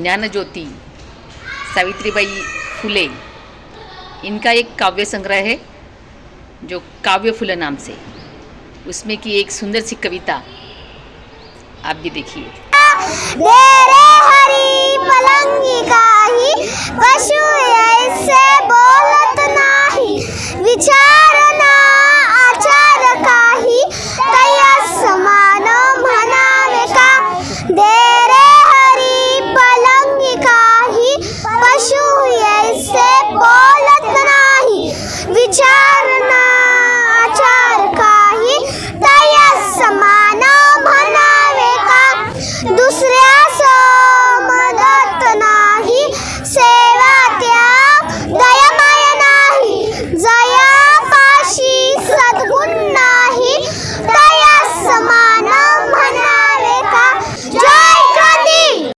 ज्ञानज्योति सावित्रीबाई फुले। इनका एक काव्य संग्रह है, जो काव्य फुले नाम से। उसमें की एक सुंदर सी कविता आप भी देखिए। दे